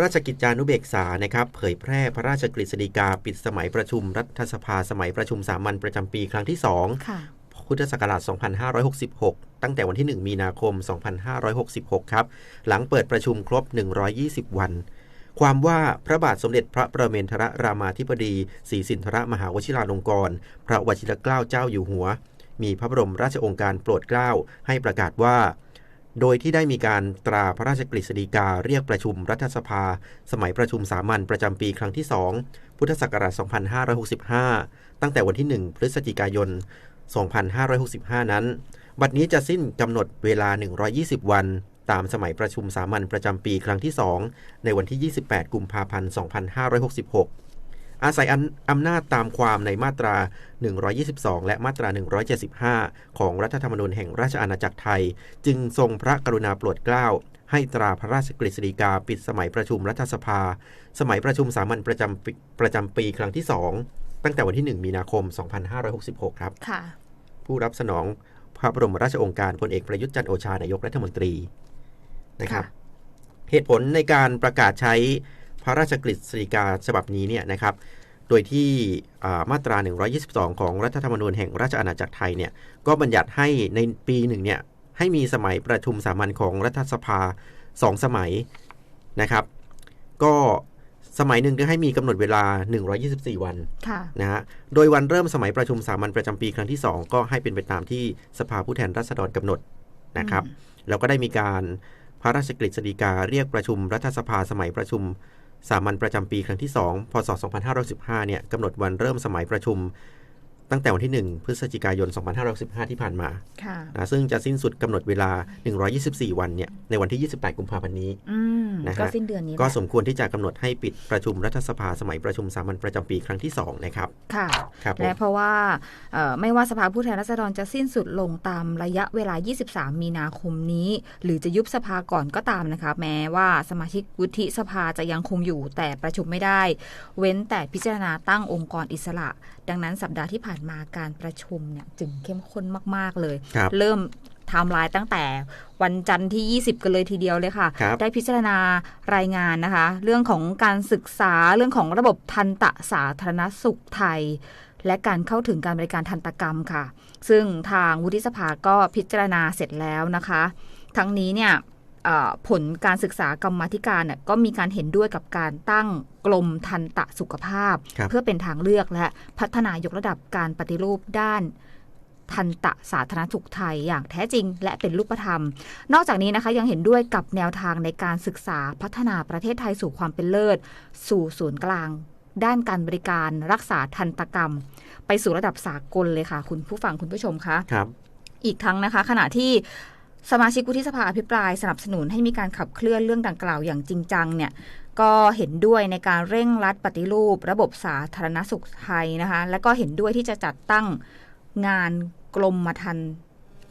ราชกิจจานุเบกษานะครับเผยแพร่พระราชกฤษฎีกาปิดสมัยประชุมรัฐสภาสมัยประชุมสามัญประจำปีครั้งที่2ค่ะพุทธศักราช 2566 ตั้งแต่วันที่ 1 มีนาคม 2566 ครับ หลังเปิดประชุมครบ 120 วันความว่าพระบาทสมเด็จพระประเมนทรรามาธิบดีศรีสินธรมหาวชิราลงกรณ์พระวชิรเกล้าเจ้าอยู่หัว มีพระบรมราชโองการโปรดเกล้าให้ประกาศว่า โดยที่ได้มีการตราพระราชกฤษฎีกาเรียกประชุมรัฐสภา สมัยประชุมสามัญประจำปีครั้งที่ 2 พุทธศักราช 2565 ตั้งแต่วันที่ 1 พฤศจิกายน 2565 นั้น บัดนี้จะสิ้นกำหนดเวลา 120 วัน ตามสมัยประชุมสามัญประจำปีครั้งที่ 2 ในวันที่ 28 กุมภาพันธ์ 2566 อาศัยอำนาจตามความในมาตรา 122 และมาตรา 175 ของรัฐธรรมนูญแห่งราชอาณาจักรไทย จึงทรงพระกรุณาโปรดเกล้า ให้ตราพระราชกฤษฎีกาปิดสมัยประชุมรัฐสภา สมัยประชุมสามัญประจำปีประจำปีครั้งที่ 2 ตั้งแต่วันที่ 1 มีนาคม 2566 ครับค่ะผู้รับสนองพระบรมราชโองการพลเอกประยุทธ์จันทร์โอชานายกรัฐมนตรีนะครับค่ะเหตุผลในการประกาศใช้ พระราชกฤษฎีกาฉบับนี้เนี่ยนะครับโดยที่อ่ามาตรา 122 ของรัฐธรรมนูญแห่งราชอาณาจักรไทยเนี่ยก็บัญญัติให้ในปีหนึ่งเนี่ยให้มีสมัยประชุมสามัญของรัฐสภาสองสมัยนะครับ ก็สมัยหนึ่งก็ให้มีกำหนดเวลา 124 วันค่ะนะฮะโดยวันเริ่มสมัยประชุมสามัญประจำปีครั้งที่ 2 ก็ให้เป็นไปตามที่สภาผู้แทนราษฎรกำหนดนะครับอืมแล้วก็ได้มีการพระราชกฤษฎีกาเรียกประชุมรัฐสภาสมัยประชุม สามัญประจำปีครั้งที่ 2 พศ 2515 เนี่ยกำหนดวันเริ่มสมัยประชุม ตั้งแต่วันที่ 1 พฤศจิกายน 2515 ที่ผ่านมาค่ะนะซึ่งจะสิ้นสุดกำหนดเวลา 124 วันเนี่ยในวันที่ 28 กุมภาพันธ์นี้ อืม นะฮะก็สิ้นเดือนนี้แหละก็สมควรที่จะกำหนดให้ปิดประชุมรัฐสภาสมัยประชุมสามัญประจำปีครั้งที่ 2 นะครับ ค่ะครับผมและเพราะว่าเอ่อไม่ว่าสภาผู้แทนราษฎรจะสิ้นสุดลงตามระยะเวลา 23 มีนาคมนี้ หรือจะยุบสภาก่อนก็ตามนะคะ แม้ว่าสมาชิกวุฒิสภาจะยังคงอยู่แต่ประชุมไม่ได้ เว้นแต่พิจารณาตั้งองค์กรอิสระ ดังนั้นสัปดาห์ที่ผ่านมาการประชุมเนี่ยจึงเข้มข้นมาก ๆเลยครับเริ่ม ไทม์ไลน์ตั้งแต่วันจันทร์ที่ 20 กันเลยทีเดียวเลยค่ะครับได้พิจารณารายงานนะคะ เรื่องของการศึกษาเรื่องของระบบทันตะสาธารณสุขไทย และการเข้าถึงการบริการทันตกรรมค่ะ ซึ่งทางวุฒิสภาก็พิจารณาเสร็จแล้วนะคะ ทั้งนี้เนี่ยเอ่อผลการศึกษากรรมาธิการเนี่ยก็มีการเห็นด้วยกับการตั้งกรมทันตะสุขภาพครับเพื่อเป็นทางเลือกและพัฒนายกระดับการปฏิรูปด้าน ทันตะสาธารณสุขไทยอย่างแท้จริง และเป็นรูปธรรม นอกจากนี้นะคะยังเห็นด้วยกับแนวทางในการศึกษาพัฒนาประเทศไทยสู่ความเป็นเลิศ สู่ศูนย์กลาง ด้านการบริการรักษาทันตกรรม ไปสู่ระดับสากลเลยค่ะ คุณผู้ฟังคุณผู้ชมคะครับอีกทั้งนะคะ ขณะที่สมาชิกวุฒิสภาอภิปรายสนับสนุนให้มีการขับเคลื่อนเรื่องดังกล่าวอย่างจริงจังเนี่ยก็เห็นด้วยในการเร่งรัดปฏิรูประบบสาธารณสุขไทยนะคะ และก็เห็นด้วยที่จะจัดตั้ง งานกรมมาทัน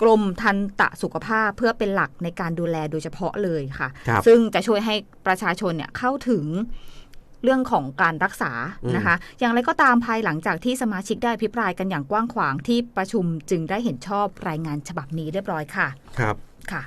กรมทันตะสุขภาพเพื่อเป็นหลักในการดูแลโดยเฉพาะเลยค่ะครับซึ่งจะช่วยให้ประชาชนเนี่ยเข้าถึงเรื่องของการรักษาอืมนะคะ อย่างไรก็ตามภายหลังจากที่สมาชิกได้อภิปรายกันอย่างกว้างขวางที่ประชุมจึงได้เห็นชอบรายงานฉบับนี้เรียบร้อยค่ะ ครับ ค่ะ